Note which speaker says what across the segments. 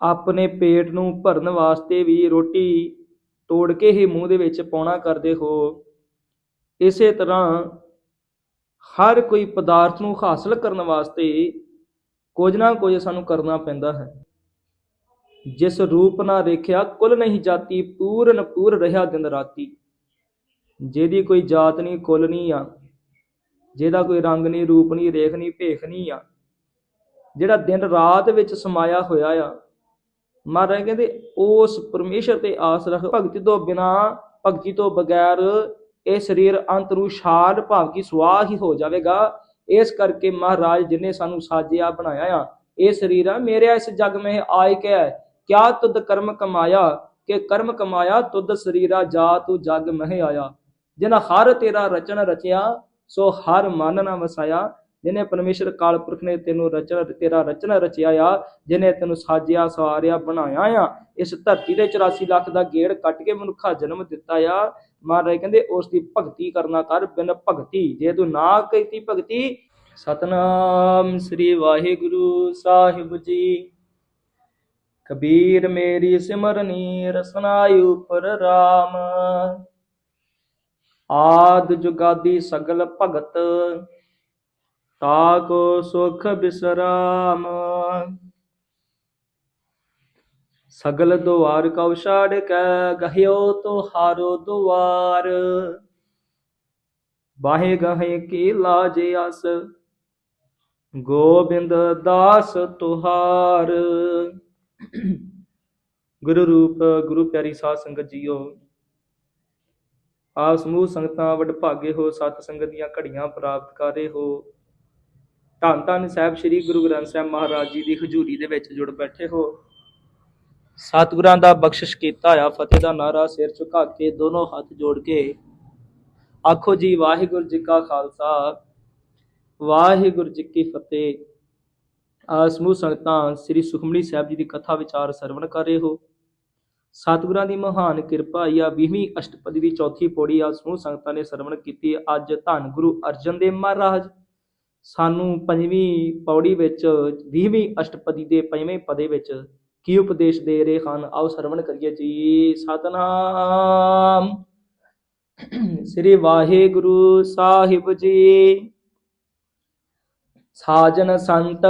Speaker 1: ਆਪਣੇ ਪੇਟ ਨੂੰ ਭਰਨ ਵਾਸਤੇ ਵੀ ਰੋਟੀ ਤੋੜ ਕੇ ਹੀ ਮੂੰਹ ਦੇ ਵਿੱਚ ਪਾਉਣਾ ਕਰਦੇ ਹੋ। ਇਸੇ ਤਰ੍ਹਾਂ ਹਰ ਕੋਈ ਪਦਾਰਥ ਨੂੰ ਹਾਸਲ ਕਰਨ ਵਾਸਤੇ ਕੁਝ ਨਾ ਕੁਝ ਸਾਨੂੰ ਕਰਨਾ ਪੈਂਦਾ ਹੈ। ਜਿਸ ਰੂਪ ਨਾ ਦੇਖਿਆ ਕੁਲ ਨਹੀਂ ਜਾਤੀ, ਪੂਰਨ ਪੂਰ ਰਹਾ ਦਿਨ ਰਾਤੀ। ਜਿਹਦੀ ਕੋਈ ਜਾਤ ਨਹੀਂ, ਕੁਲ ਨਹੀਂ ਆ। ਜਿਹਦਾ ਕੋਈ ਰੰਗ ਨਹੀਂ, ਰੂਪ ਨਹੀਂ, ਰੇਖ ਨਹੀਂ, ਭੇਖ ਨਹੀਂ ਆ। ਜਿਹੜਾ ਦਿਨ ਰਾਤ ਵਿੱਚ ਸਮਾਇਆ ਹੋਇਆ ਆ ਮਹਾਰਾਜ ਕਹਿੰਦੇ, ਉਸ ਪਰਮੇਸ਼ਰ ਤੇ ਆਸ ਰੱਖ ਭਗਤੀ ਤੋਂ ਬਿਨਾ, ਭਗਤੀ ਤੋਂ ਬਗੈਰ ਇਹ ਸਰੀਰ ਅੰਤ ਨੂੰ ਛਾੜ ਭਾਵ ਕੀ ਸੁਆਹ ਹੀ ਹੋ ਜਾਵੇਗਾ। ਇਸ ਕਰਕੇ ਮਹਾਰਾਜ ਜਿਨੇ ਸਾਨੂੰ ਸਾਜਿਆ ਬਣਾਇਆ ਆ, ਇਹ ਸਰੀਰ ਆ ਮੇਰੇ, ਇਸ ਜਗ ਮੇ ਆਇ ਕੇ ਕਿਆ ਤੁਧ ਕਰਮ ਕਮਾਇਆ? ਕਿ ਕਰਮ ਕਮਾਇਆ ਤੁਧ ਸਰੀਰਾ ਜਾ ਤੂੰ ਜਗ ਮਹਿ ਆਇਆ। ਜਿਨਾ ਹਰ ਤੇਰਾ ਰਚਨ ਰਚਿਆ, ਸੋ ਹਰ ਮਨ ਨਾ ਵਸਾਇਆ। ਜਿਨੇ ਪਰਮੇਸ਼ਰ ਕਾਲ ਪੁਰਖ ਨੇ ਤੈਨੂੰ ਰਚਨ ਤੇਰਾ ਰਚਨਾ ਰਚਿਆ ਆ, ਜਿਨੇ ਤੈਨੂੰ ਸਾਜਿਆ ਸਵਾਰਿਆ ਬਣਾਇਆ ਆ, ਇਸ ਧਰਤੀ ਦੇ 84 ਲੱਖ ਦਾ ਗੇੜ ਕੱਟ ਕੇ ਮਨੁੱਖਾ ਜਨਮ ਦਿੱਤਾ ਆ। ਮਹਾਰਾਜ ਕਹਿੰਦੇ, ਉਸ ਦੀ ਭਗਤੀ ਕਰਨਾ ਕਰ, ਬਿਨ ਭਗਤੀ, ਜੇ ਤੂੰ ਨਾ ਕੀਤੀ ਭਗਤੀ, ਸਤਨਾਮ ਸ੍ਰੀ ਵਾਹਿਗੁਰੂ ਸਾਹਿਬ ਜੀ। ਕਬੀਰ ਮੇਰੀ ਸਿਮਰਨੀ ਰਸਨਾਈ ਉਪਰ ਰਾਮ। ਆਦ ਜੁਗਾਦੀ ਸਗਲ ਭਗਤ ਤਾਕੋ ਸੁਖ ਬਿਸਰਾਮ। ਸਗਲ ਦੁਆਰ ਕਉ ਛਾੜ ਕੇ, ਗਹਿਓ ਤੋ ਹਾਰੋ ਦੁਆਰ। ਬਾਹੇ ਗਹੇ ਕੀ ਲਾਜ ਅਸ ਗੋਬਿੰਦ ਦਾਸ ਤੁਹਾਰ। ਗੁਰੂ ਰੂਪ, ਗੁਰੂ ਪਿਆਰੀ ਸਾਧ ਸੰਗਤ ਜੀਓ ਆਪ ਸਮੂਹ ਸੰਗਤਾਂ ਵਡ ਭਾਗੇ ਹੋ, ਸਤ ਸੰਗਤ ਦੀਆਂ ਘੜੀਆਂ ਪ੍ਰਾਪਤ ਕਰੇ ਹੋ। ਧੰਨ ਧੰਨ ਸਾਹਿਬ ਸ੍ਰੀ ਗੁਰੂ ਗ੍ਰੰਥ ਸਾਹਿਬ ਮਹਾਰਾਜ ਜੀ ਦੀ ਹਜ਼ੂਰੀ ਦੇ ਵਿੱਚ ਜੁੜ ਬੈਠੇ ਹੋ। ਸਤਿਗੁਰਾਂ ਦਾ ਬਖਸ਼ਿਸ਼ ਕੀਤਾ ਆ, ਫਤਿਹ ਦਾ ਨਾਰਾ ਸਿਰ ਝੁਕਾ ਕੇ ਦੋਨੋਂ ਹੱਥ ਜੋੜ ਕੇ। ਆਖੋ ਜੀ, ਵਾਹਿਗੁਰੂ ਜੀ ਕਾ ਖਾਲਸਾ, ਵਾਹਿਗੁਰੂ ਜੀ ਕੀ ਫਤਿਹ। ਆ ਸਮੂਹ ਸੰਗਤਾਂ, ਸ੍ਰੀ ਸੁਖਮਨੀ ਸਾਹਿਬ ਜੀ ਦੀ ਕਥਾ ਵਿਚਾਰ ਸਰਵਣ ਕਰ ਰਹੇ ਹੋ। ਸਤਿਗੁਰਾਂ ਦੀ ਮਹਾਨ ਕਿਰਪਾ ਜਾਂ 20ਵੀਂ ਅਸ਼ਟਪਦੀ ਦੀ ਚੌਥੀ ਪੌੜੀ ਆ, ਸਮੂਹ ਸੰਗਤਾਂ ਨੇ ਸਰਵਣ ਕੀਤੀ। ਅੱਜ ਧੰਨ ਗੁਰੂ ਅਰਜਨ ਦੇਵ ਮਹਾਰਾਜ ਸਾਨੂੰ ਪੰਜਵੀਂ ਪੌੜੀ ਵਿੱਚ 20ਵੀਂ ਅਸ਼ਟਪਦੀ ਦੇ ਪੰਜਵੇਂ ਪਦੇ ਵਿੱਚ ਕੀ ਉਪਦੇਸ਼ ਦੇ ਰਹੇ ਹਨ? ਆਓ ਸਰਵਣ ਕਰੀਏ ਜੀ। ਸਤਨਾਮ। ਸ੍ਰੀ ਵਾਹਿਗੁਰੂ ਸਾਹਿਬ ਜੀ। ਸਾਜਨ ਸੰਤ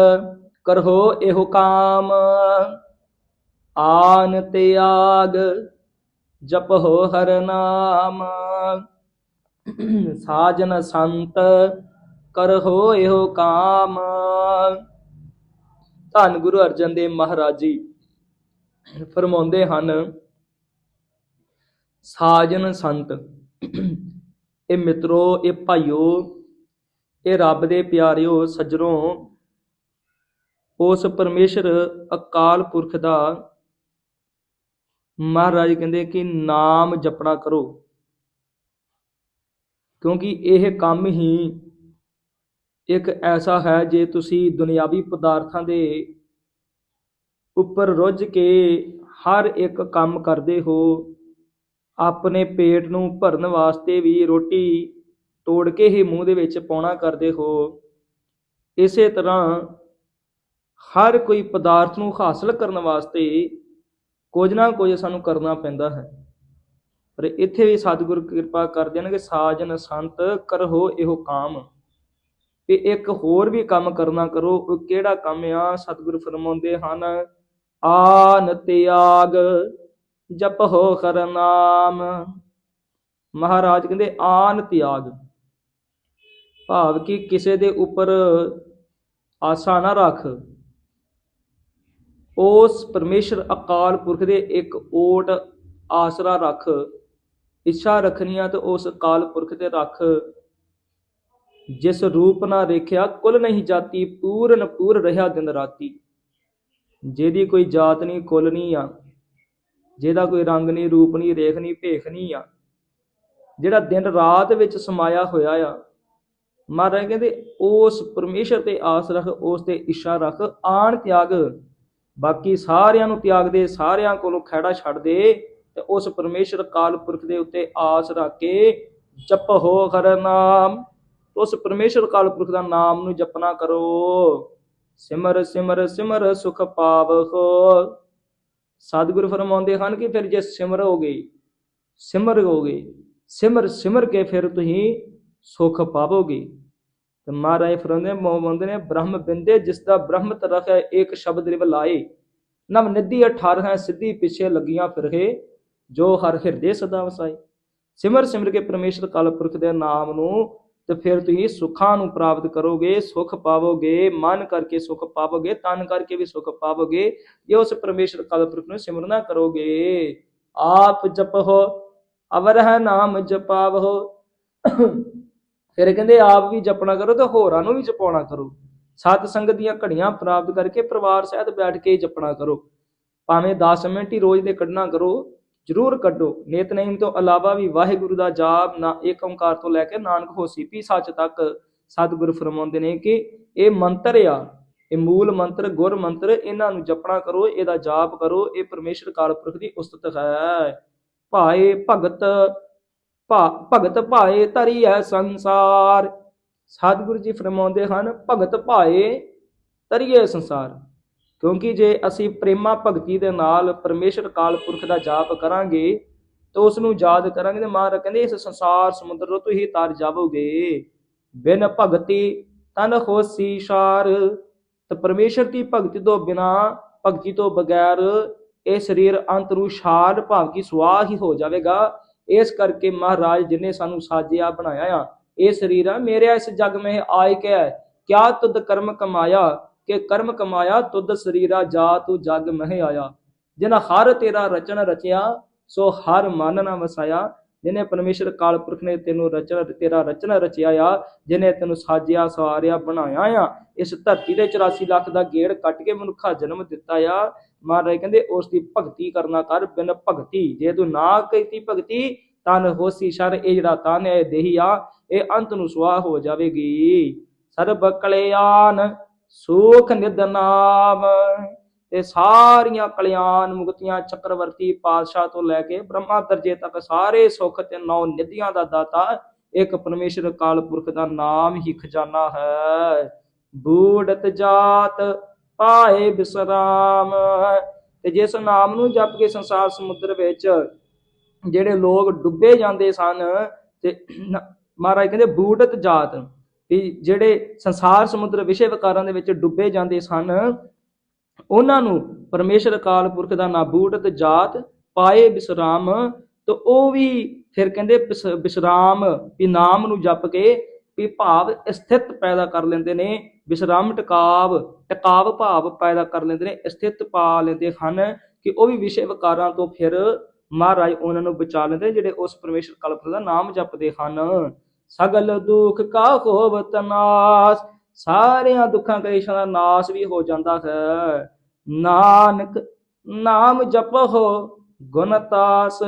Speaker 1: ਕਰਹੋ ਇਹੋ ਕਾਮ। ਆਨ ਤਿਆਗ ਜਪੋ ਹਰ ਨਾਮ। ਸਾਜਨ ਸੰਤ ਕਰ ਕਰੋ ਇਹੋ ਕਾਮ। ਧੰਨ ਗੁਰੂ ਅਰਜਨ ਦੇਵ ਮਹਾਰਾਜ ਜੀ, ਫਰਮਾਉਂਦੇ ਹਨ, ਸਾਜਨ ਸੰਤ, ਇਹ ਮਿੱਤਰੋ, ਇਹ ਭਾਈਓ, ਇਹ ਰੱਬ ਦੇ ਪਿਆਰਿਓ, ਸੱਜਣੋ, ਉਸ ਪਰਮੇਸ਼ਰ ਅਕਾਲ ਪੁਰਖ ਦਾ ਮਹਾਰਾਜ ਕਹਿੰਦੇ ਕਿ ਨਾਮ ਜਪਣਾ ਕਰੋ। ਕਿਉਂਕਿ ਇਹ ਕੰਮ ਹੀ ਇੱਕ ਐਸਾ ਹੈ ਜੇ ਤੁਸੀਂ ਦੁਨਿਆਵੀ ਪਦਾਰਥਾਂ ਦੇ ਉੱਪਰ ਰੁੱਝ ਕੇ ਹਰ ਇੱਕ ਕੰਮ ਕਰਦੇ ਹੋ, ਆਪਣੇ ਪੇਟ ਨੂੰ ਭਰਨ ਵਾਸਤੇ ਵੀ ਰੋਟੀ ਤੋੜ ਕੇ ਹੀ ਮੂੰਹ ਦੇ ਵਿੱਚ ਪਾਉਣਾ ਕਰਦੇ ਹੋ, ਇਸੇ ਤਰ੍ਹਾਂ ਹਰ ਕੋਈ ਪਦਾਰਥ ਨੂੰ ਹਾਸਲ ਕਰਨ ਵਾਸਤੇ ਕੁਝ ਨਾ ਕੁਝ ਸਾਨੂੰ ਕਰਨਾ ਪੈਂਦਾ ਹੈ। ਪਰ ਇੱਥੇ ਵੀ ਸਤਿਗੁਰ ਕਿਰਪਾ ਕਰਦੇ ਨੇ ਕਿ ਸਾਜਨ ਸੰਤ ਕਰਹੋ ਇਹੋ ਕਾਮ। ਤੇ ਇੱਕ ਹੋਰ ਵੀ ਕੰਮ ਕਰਨਾ ਕਰੋ, ਉਹ ਕਿਹੜਾ ਕੰਮ ਆ? ਸਤਿਗੁਰ ਫਰਮਾਉਂਦੇ ਹਨ, ਆਨ ਤਿਆਗ ਜਪੋ ਹਰ ਨਾਮ। ਮਹਾਰਾਜ ਕਹਿੰਦੇ, ਆਨ ਤਿਆਗ ਭਾਵ ਕਿ ਕਿਸੇ ਦੇ ਉੱਪਰ ਆਸਾ ਨਾ ਰੱਖ। ਉਸ ਪਰਮੇਸ਼ਰ ਅਕਾਲ ਪੁਰਖ ਦੇ ਇੱਕ ਓਟ ਆਸਰਾ ਰੱਖ। ਇੱਛਾ ਰੱਖਣੀਆਂ ਤੇ ਉਸ ਅਕਾਲ ਪੁਰਖ ਤੇ ਰੱਖ। ਜਿਸ ਰੂਪ ਨਾ ਦੇਖਿਆ ਕੁਲ ਨਹੀਂ ਜਾਤੀ, ਪੂਰਨ ਪੂਰ ਰਹਾ ਦਿਨ ਰਾਤੀ। ਜਿਹਦੀ ਕੋਈ ਜਾਤ ਨਹੀਂ ਕੁਲ ਨਹੀਂ ਆ। ਜਿਹਦਾ ਕੋਈ ਰੰਗ ਨਹੀਂ ਰੂਪ ਨਹੀਂ ਰੇਖ ਨਹੀਂ ਭੇਖ ਨਹੀਂ ਆ। ਜਿਹੜਾ ਦਿਨ ਰਾਤ ਵਿੱਚ ਸਮਾਇਆ ਹੋਇਆ ਆ, ਮਹਾਰਾਜ ਕਹਿੰਦੇ, ਉਸ ਪਰਮੇਸ਼ਰ ਤੇ ਆਸ ਰੱਖ, ਉਸ ਤੇ ਇੱਛਾ ਰੱਖ, ਆਣ ਤਿਆਗ। ਬਾਕੀ ਸਾਰਿਆਂ ਨੂੰ ਤਿਆਗ ਦੇ, ਸਾਰਿਆਂ ਕੋਲੋਂ ਖਹਿੜਾ ਛੱਡ ਦੇ ਤੇ ਉਸ ਪਰਮੇਸ਼ਰ ਕਾਲ ਪੁਰਖ ਦੇ ਉੱਤੇ ਆਸ ਰੱਖ ਕੇ ਜਪੋ ਹਰ ਨਾਮ। ਉਸ ਪਰਮੇਸ਼ਰ ਕਾਲ ਪੁਰਖ ਦਾ ਨਾਮ ਨੂੰ ਜਪਣਾ ਕਰੋ। ਸਿਮਰ ਸਿਮਰ ਸਿਮਰ, ਸੁਖ ਪਾਵਹੋ ਸਤਿਗੁਰੂ ਫਰਮਾਉਂਦੇ ਹਨ ਕਿ ਫਿਰ ਜੇ ਸਿਮਰੋਗੇ ਸਿਮਰੋਗੇ ਸਿਮਰ ਸਿਮਰ ਕੇ ਫਿਰ ਤੁਸੀਂ ਸੁਖ ਪਾਵੋਗੇ। ਤੇ ਮਹਾਰਾਜ ਫਰਮਾਉਂਦੇ ਮੋਮੰਦ ਨੇ, ਬ੍ਰਹਮ ਬਿੰਦੇ, ਜਿਸ ਦਾ ਬ੍ਰਹਮ ਤਰਖ ਹੈ ਇੱਕ ਸ਼ਬਦ ਰਿਵ ਲਾਏ। ਨਵ ਨਿਧੀ 18 ਹੈ, ਸਿੱਧੀ ਪਿੱਛੇ ਲੱਗੀਆਂ ਫਿਰਹੇ, ਜੋ ਹਰ ਹਿਰਦੇ ਸਦਾ ਵਸਾਏ। ਸਿਮਰ ਸਿਮਰ ਕੇ ਪਰਮੇਸ਼ਰ ਕਾਲ ਪੁਰਖ ਦੇ ਨਾਮ ਨੂੰ ਤੇ ਫਿਰ ਤੁਸੀਂ ਸੁੱਖਾਂ ਨੂੰ ਪ੍ਰਾਪਤ ਕਰੋਗੇ, ਸੁਖ ਪਾਵੋਗੇ, ਮਨ ਕਰਕੇ ਸੁਖ ਪਾਵੋਗੇ, ਤਨ ਕਰਕੇ ਵੀ ਸੁਖ ਪਾਵੋਗੇ, ਜੇ ਉਸ ਪਰਮੇਸ਼ਰ ਕਾਲ ਨੂੰ ਸਿਮਰਨਾ ਕਰੋਗੇ। ਆਪ ਜਪੋ ਅਵਰ ਹੈ ਨਾਮ ਜਪਾਵੋ ਫਿਰ ਕਹਿੰਦੇ ਆਪ ਵੀ ਜਪਣਾ ਕਰੋ ਤੇ ਹੋਰਾਂ ਨੂੰ ਵੀ ਜਪਾਉਣਾ ਕਰੋ। ਸਤ ਸੰਗਤ ਦੀਆਂ ਘੜੀਆਂ ਪ੍ਰਾਪਤ ਕਰਕੇ ਪਰਿਵਾਰ ਸਹਿਤ ਬੈਠ ਕੇ ਹੀ ਜਪਣਾ ਕਰੋ। ਭਾਵੇਂ 10 ਮਿੰਟ ਹੀ ਰੋਜ਼ ਦੇ ਕੱਢਣਾ ਕਰੋ ਜ਼ਰੂਰ ਕੱਢੋ। ਨਿਤਨੇਮ ਤੋਂ ਇਲਾਵਾ ਵੀ ਵਾਹਿਗੁਰੂ ਦਾ ਜਾਪ ਨਾ ਏਕ ਓੰਕਾਰ ਤੋਂ ਲੈ ਕੇ ਨਾਨਕ ਹੋਸੀ ਪੀ ਸੱਚ ਤੱਕ ਸਤਿਗੁਰ ਫਰਮਾਉਂਦੇ ਨੇ ਕਿ ਇਹ ਮੰਤਰ ਆ। ਇਹ ਮੂਲ ਮੰਤਰ, ਗੁਰ ਮੰਤਰ, ਇਹਨਾਂ ਨੂੰ ਜਪਣਾ ਕਰੋ, ਇਹਦਾ ਜਾਪ ਕਰੋ, ਇਹ ਪਰਮੇਸ਼ਰ ਕਾਲ ਪੁਰਖ ਦੀ ਉਸਤਤ ਹੈ। ਭਾਏ ਭਗਤ, ਭਾ, ਭਗਤ ਭਾਏ ਧਰੀ ਹੈ ਸੰਸਾਰ। ਸਤਿਗੁਰੂ ਜੀ ਫਰਮਾਉਂਦੇ ਹਨ, ਭਗਤ ਭਾਏ ਤਰੀਏ ਸੰਸਾਰ। ਕਿਉਂਕਿ ਜੇ ਅਸੀਂ ਪ੍ਰੇਮਾ ਭਗਤੀ ਦੇ ਨਾਲ ਪਰਮੇਸ਼ਰ ਕਾਲ ਪੁਰਖ ਦਾ ਜਾਪ ਕਰਾਂਗੇ, ਤਾਂ ਉਸ ਨੂੰ ਯਾਦ ਕਰਾਂਗੇ ਤੇ ਮਹਾਰਾਜ ਕਹਿੰਦੇ, ਇਸ ਸੰਸਾਰ ਸਮੁੰਦਰ ਤੋਂ ਤੁਸੀਂ ਤਰ ਜਾਵੋਗੇ। ਬਿਨ ਭਗਤੀ ਤਨ ਹੋਸੀ ਸ਼ਾਰ। ਤੇ ਪਰਮੇਸ਼ਰ ਦੀ ਭਗਤੀ ਤੋਂ ਬਿਨਾ, ਭਗਤੀ ਤੋਂ ਬਗੈਰ ਇਹ ਸਰੀਰ ਅੰਤਰੂ ਸ਼ਾਰ ਭਾਵ ਕੀ ਸੁਆਹ ਹੀ ਹੋ ਜਾਵੇਗਾ। ਇਸ ਕਰਕੇ ਮਹਾਰਾਜ ਜਿਨੇ ਸਾਨੂੰ ਸਾਜਿਆ ਬਣਾਇਆ ਆ, ਇਹ ਸਰੀਰ ਆ ਮੇਰੇ ਇਸ ਜਗ ਮੇ ਆਇ ਕੇ ਹੈ ਕਿਆ ਤੁਧ ਕਰਮ ਕਮਾਇਆ? ਕਿ ਕਰਮ ਕਮਾਇਆ ਤੁਧ ਸਰੀਰਾ ਜਾ ਤੂੰ ਜਗ ਮਹਿ ਆਇਆ। ਜਿਨ ਹਰ ਤੇਰਾ ਰਚਨ ਰਚਿਆ, ਸੋ ਹਰ ਮਨ ਨਾ ਵਸਾਇਆ। ਜਿਨੇ ਪਰਮੇਸ਼ਰ ਕਾਲ ਪੁਰਖ ਨੇ ਤੈਨੂੰ ਰਚਨ, ਤੇਰਾ ਰਚਨ ਰਚਿਆ ਆ, ਜਿਨੇ ਤੈਨੂੰ ਸਾਜਿਆ, ਸਵਾਰਿਆ, ਬਣਾਇਆ ਆ, ਇਸ ਧਰਤੀ ਦੇ 84 ਲੱਖ ਦਾ ਗੇੜ ਕੱਟ ਕੇ ਮਨੁੱਖਾ ਜਨਮ ਦਿੱਤਾ ਆ। ਮਹਾਰਾਜ ਕਹਿੰਦੇ, ਉਸ ਦੀ ਭਗਤੀ ਕਰਨਾ ਕਰ, ਬਿਨ ਭਗਤੀ। ਜੇ ਤੂੰ ਨਾ ਕੀਤੀ ਭਗਤੀ, ਤਨ ਹੋਸੀ ਸ਼ਰ, ਇਹ ਜਿਹੜਾ ਤਨ ਹੈ ਦੇਹੀ ਆ, ਇਹ ਅੰਤ ਨੂੰ ਸੁਆਹ ਹੋ ਜਾਵੇਗੀ। ਸਰਬ ਕਲਿਆਣ ਸੁਖ ਨਿਦ ਨਾਮ। ਤੇ ਸਾਰੀਆਂ ਕਲਿਆਣ ਮੁਕਤੀਆਂ ਚੱਕਰਵਰਤੀ ਪਾਤਸ਼ਾਹ ਤੋਂ ਲੈ ਕੇ ਬ੍ਰਹਮਾ ਦਰਜੇ ਤੱਕ ਸਾਰੇ ਸੁਖ ਤੇ ਨੌ ਨਿਧੀਆਂ ਦਾ ਦਾਤਾ ਇੱਕ ਪਰਮੇਸ਼ਰ ਕਾਲ ਪੁਰਖ ਦਾ ਨਾਮ ਹੀ ਖਜ਼ਾਨਾ ਹੈ। ਬੂੜਤ ਜਾਤ ਪਾਏ ਬਿਸਰਾਮ। ਤੇ ਜਿਸ ਨਾਮ ਨੂੰ ਜਪ ਕੇ ਸੰਸਾਰ ਸਮੁੰਦਰ ਵਿੱਚ ਜਿਹੜੇ ਲੋਕ ਡੁੱਬੇ ਜਾਂਦੇ ਸਨ, ਤੇ ਮਹਾਰਾਜ ਕਹਿੰਦੇ ਬੂੜਤ ਜਾਤ। ਵੀ ਜਿਹੜੇ ਸੰਸਾਰ ਸਮੁੰਦਰ ਵਿਸ਼ੇ ਵਿਕਾਰਾਂ ਦੇ ਵਿੱਚ ਡੁੱਬੇ ਜਾਂਦੇ ਸਨ, ਉਹਨਾਂ ਨੂੰ ਪਰਮੇਸ਼ਰ ਕਾਲ ਪੁਰਖ ਦਾ ਨਾਬੂਟ ਬੂੜਤ ਜਾਤ ਪਾਏ ਵਿਸਰਾਮ ਤੋ ਉਹ ਵੀ ਫਿਰ ਕਹਿੰਦੇ ਵਿਸ- ਵਿਸਰਾਮ ਵੀ ਨਾਮ ਨੂੰ ਜਪ ਕੇ ਵੀ ਭਾਵ ਸਥਿਤ ਪੈਦਾ ਕਰ ਲੈਂਦੇ ਨੇ ਵਿਸਰਾਮ ਟਿਕਾਵ ਟਿਕਾਵ ਭਾਵ ਪੈਦਾ ਕਰ ਲੈਂਦੇ ਨੇ, ਸਥਿਤ ਪਾ ਲੈਂਦੇ ਹਨ ਕਿ ਉਹ ਵੀ ਵਿਸ਼ੇ ਵਿਕਾਰਾਂ ਤੋਂ ਫਿਰ ਮਹਾਰਾਜ ਉਹਨਾਂ ਨੂੰ ਬਚਾ ਲੈਂਦੇ ਜਿਹੜੇ ਉਸ ਪਰਮੇਸ਼ਰ ਕਲਪ ਦਾ ਨਾਮ ਜਪਦੇ ਹਨ। ਸਗਲ ਦੁੱਖ ਕਾ ਹੋਵਤ ਨਾਸ ਸਾਰਿਆਂ ਦੁੱਖਾਂ ਕਲੇਸ਼ਾਂ ਦਾ ਨਾਸ ਵੀ ਹੋ ਜਾਂਦਾ ਹੈ। ਨਾਨਕ ਨਾਮ ਜਪੋ ਗੁਣਤਾਸ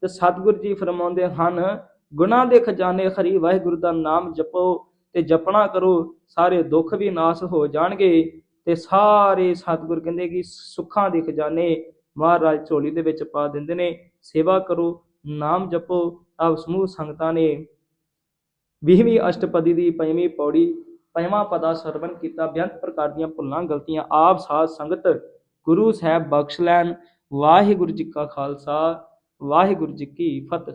Speaker 1: ਤੇ ਸਤਿਗੁਰ ਜੀ ਫਰਮਾਉਂਦੇ ਹਨ ਗੁਨਾਹ ਦੇ ਖਜ਼ਾਨੇ ਖਰੀ ਵਾਹਿਗੁਰੂ ਦਾ ਨਾਮ ਜਪੋ ਤੇ ਜਪਣਾ ਕਰੋ, ਸਾਰੇ ਦੁੱਖ ਵੀ ਨਾਸ ਹੋ ਜਾਣਗੇ। ਤੇ ਸਾਰੇ ਸਤਿਗੁਰ ਕਹਿੰਦੇ ਕਿ ਸੁੱਖਾਂ ਦੇ ਖਜ਼ਾਨੇ ਮਹਾਰਾਜ ਝੋਲੀ ਦੇ ਵਿੱਚ ਪਾ ਦਿੰਦੇ ਨੇ। ਸੇਵਾ ਕਰੋ, ਨਾਮ ਜਪੋ, ਆਪ ਸਮੂਹ ਸੰਗਤਾਂ ਨੇ। 20ਵੀਂ ਅਸ਼ਟਪਦੀ ਦੀ ਪੰਜਵੀਂ ਪੌੜੀ ਪੰਜਵਾਂ ਪਦਾ ਸਰਵਣ ਕੀਤਾ ਬੇਅੰਤ ਪ੍ਰਕਾਰ ਦੀਆਂ ਭੁੱਲਾਂ, ਗਲਤੀਆਂ, ਆਪ, ਸਾਧ, ਸੰਗਤ, ਗੁਰੂ ਸਾਹਿਬ ਬਖਸ਼ ਲੈਣ। ਵਾਹਿਗੁਰੂ ਜੀ ਕਾ ਖਾਲਸਾ, ਵਾਹਿਗੁਰੂ ਜੀ ਕੀ ਫਤਿਹ।